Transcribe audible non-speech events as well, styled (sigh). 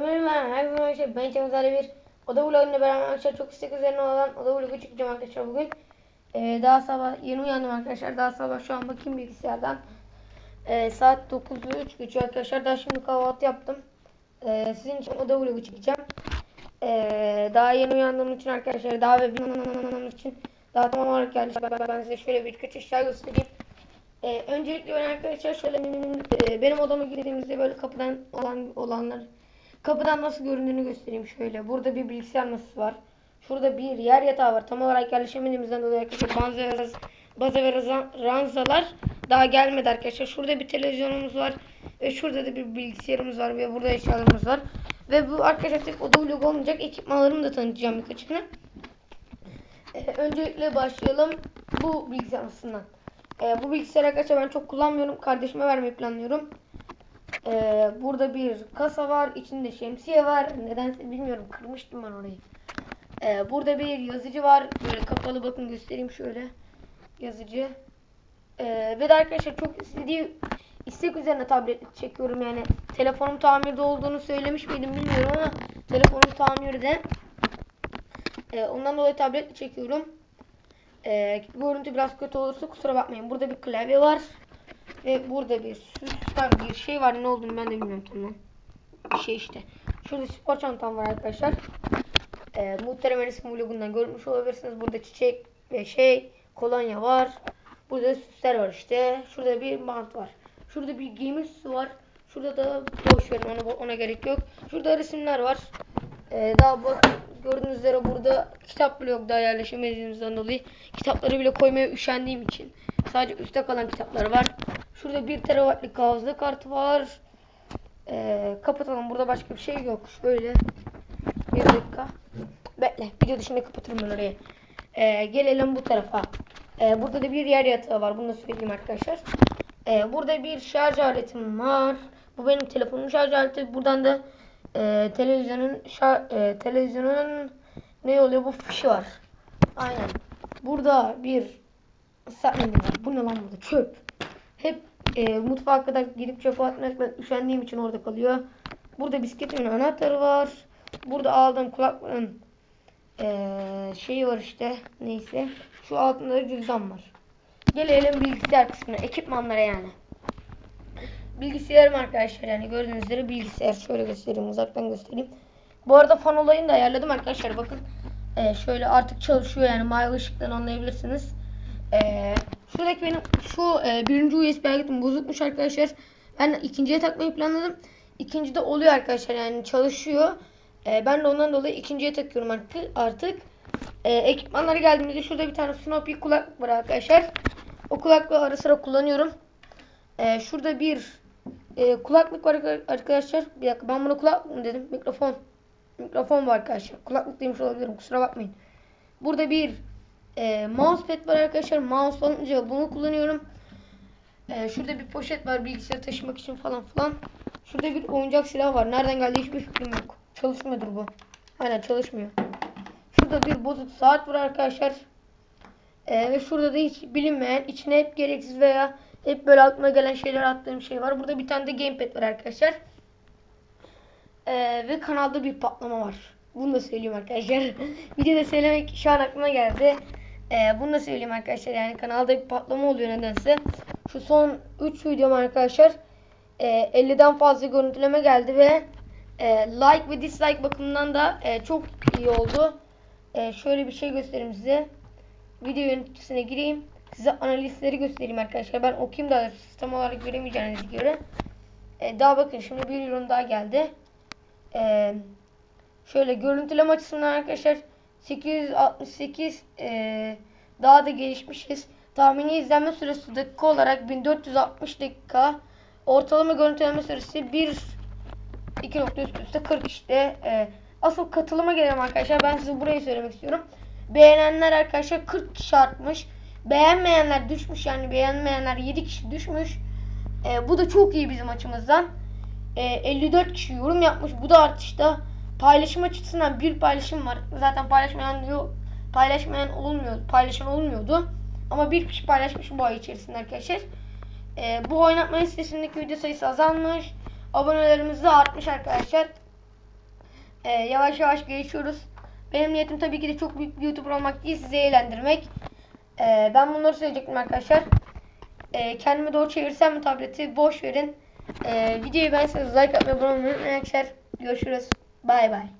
Merhaba, her zaman şey, ben Cem Zare bir oda vloguyla beraber arkadaşlar çok istek üzerine olan oda vlogu çekeceğim arkadaşlar bugün. Ee, daha sabah yeni uyandım arkadaşlar. Daha sabah şu an bakayım bilgisayardan. Ee, saat 9'u 3 geçiyor arkadaşlar. Daha şimdi kahvaltı yaptım. Ee, sizin için oda vlogu çekeceğim. Ee, daha yeni uyandığım için arkadaşlar daha ve için daha tam olarak geldi. Ben size şöyle birkaç eşya göstereyim. Ee, öncelikle ben arkadaşlar şöyle e, benim odama girdiğimizde böyle kapıdan olan olanlar kapıdan nasıl göründüğünü göstereyim şöyle. Burada bir bilgisayar masası var. Şurada bir yer yatağı var. Tam olarak yerleşemediğimizden dolayı arkadaşlar raz- bazı ve ranzalar daha gelmedi arkadaşlar. Şurada bir televizyonumuz var ve şurada da bir bilgisayarımız var ve burada eşyalarımız var. Ve bu arkadaşlar tek oda vlog olmayacak. Ekipmanlarımı da tanıtacağım birkaçını. Ee, öncelikle başlayalım bu bilgisayar masasından. Ee, bu bilgisayarı arkadaşlar ben çok kullanmıyorum. Kardeşime vermeyi planlıyorum. Ee, burada bir kasa var. içinde şemsiye var. Nedense bilmiyorum. Kırmıştım ben orayı. Ee, burada bir yazıcı var. Böyle kapalı bakın göstereyim şöyle. Yazıcı. Ee, ve de arkadaşlar çok istediği istek üzerine tablet çekiyorum yani. Telefonum tamirde olduğunu söylemiş miydim bilmiyorum ama telefonum tamirde. Ee, ondan dolayı tablet çekiyorum. Ee, görüntü biraz kötü olursa kusura bakmayın. Burada bir klavye var. Ve burada bir süsler bir şey var. Ne olduğunu ben de bilmiyorum tamam. Bir şey işte. Şurada spor çantam var arkadaşlar. Ee, muhterem Enes'in vlogundan görmüş olabilirsiniz. Burada çiçek ve şey kolonya var. Burada süsler var işte. Şurada bir bant var. Şurada bir giyim üstü var. Şurada da boş verin ona, ona gerek yok. Şurada resimler var. Ee, daha bak gördüğünüz üzere burada kitap bile yok daha yerleşemediğimizden dolayı. Kitapları bile koymaya üşendiğim için. Sadece üstte kalan kitaplar var. Şurada 1 terabaytlık hafıza kartı var. Ee, kapatalım. Burada başka bir şey yok. Şöyle. Bir dakika. Bekle. Video dışında kapatırım ben orayı. Ee, gelelim bu tarafa. Ee, burada da bir yer yatağı var. Bunu da söyleyeyim arkadaşlar. Ee, burada bir şarj aletim var. Bu benim telefonun şarj aleti. Buradan da e, televizyonun şar- e, televizyonun ne oluyor bu fişi var. Aynen. Burada bir ıslak. Bu ne lan burada? Çöp. Hep e, mutfağa kadar gidip çöpe atmakla üşendiğim için orada kalıyor. Burada bisikletimin anahtarı var. Burada aldığım kulaklığın e, şeyi var işte. Neyse. Şu altında da cüzdan var. Gelelim bilgisayar kısmına. Ekipmanlara yani. Bilgisayarım arkadaşlar yani gördüğünüz üzere bilgisayar. Şöyle göstereyim uzaktan göstereyim. Bu arada fan olayını da ayarladım arkadaşlar bakın. Ee, şöyle artık çalışıyor yani mavi ışıktan anlayabilirsiniz. Ee, şuradaki benim şu e, birinci USB aygıtım bozukmuş arkadaşlar. Ben ikinciye takmayı planladım. İkinci de oluyor arkadaşlar yani çalışıyor. Ee, ben de ondan dolayı ikinciye takıyorum artık. artık. Ee, ekipmanlara geldiğimizde şurada bir tane Snoopy kulaklık var arkadaşlar. O kulaklığı ara sıra kullanıyorum. Ee, şurada bir e, kulaklık var arkadaşlar. Bir dakika ben buna kulaklık mı dedim? Mikrofon. Mikrofon var arkadaşlar. Kulaklık demiş olabilirim. Kusura bakmayın. Burada bir e, mousepad var arkadaşlar. Mouse alınca bunu kullanıyorum. E, şurada bir poşet var bilgisayarı taşımak için falan filan. Şurada bir oyuncak silah var. Nereden geldi hiçbir fikrim yok. Çalışmıyordur bu. Aynen çalışmıyor. Şurada bir bozuk saat var arkadaşlar. E, ve şurada da hiç bilinmeyen içine hep gereksiz veya hep böyle aklıma gelen şeyler attığım şey var. Burada bir tane de gamepad var arkadaşlar. Ee, ve kanalda bir patlama var. Bunu da söyleyeyim arkadaşlar. (laughs) Videoda söylemek şu an aklıma geldi. Ee, bunu da söyleyeyim arkadaşlar. Yani kanalda bir patlama oluyor nedense. Şu son 3 videom arkadaşlar. E, 50'den fazla görüntüleme geldi ve e, like ve dislike bakımından da e, çok iyi oldu. E, şöyle bir şey göstereyim size. Video yöneticisine gireyim. Size analistleri göstereyim arkadaşlar. Ben okuyayım da sistem olarak göremeyeceğinize göre. E, daha bakın şimdi bir yorum daha geldi. E, şöyle görüntüleme açısından arkadaşlar 868 e, daha da gelişmişiz. Tahmini izlenme süresi dakika olarak 1460 dakika. Ortalama görüntüleme süresi 1 2 nokta üst üste 40 işte. E, asıl katılıma gelelim arkadaşlar. Ben size burayı söylemek istiyorum. Beğenenler arkadaşlar 40 kişi artmış. Beğenmeyenler düşmüş yani beğenmeyenler 7 kişi düşmüş. E, bu da çok iyi bizim açımızdan. E, 54 kişi yorum yapmış. Bu da artışta. Paylaşım açısından bir paylaşım var. Zaten paylaşmayan yok. Paylaşmayan olmuyor. Paylaşan olmuyordu. Ama bir kişi paylaşmış bu ay içerisinde arkadaşlar. E, bu oynatma listesindeki video sayısı azalmış. Abonelerimiz de artmış arkadaşlar. Ee, yavaş yavaş gelişiyoruz. Benim niyetim tabii ki de çok büyük bir YouTuber olmak değil, sizi eğlendirmek. Ee, ben bunları söyleyecektim arkadaşlar. Ee, kendime doğru çevirsem mi tableti? Boş verin. Ee, videoyu beğenseniz like atmayı, unutmayın arkadaşlar. Görüşürüz. Bye bye.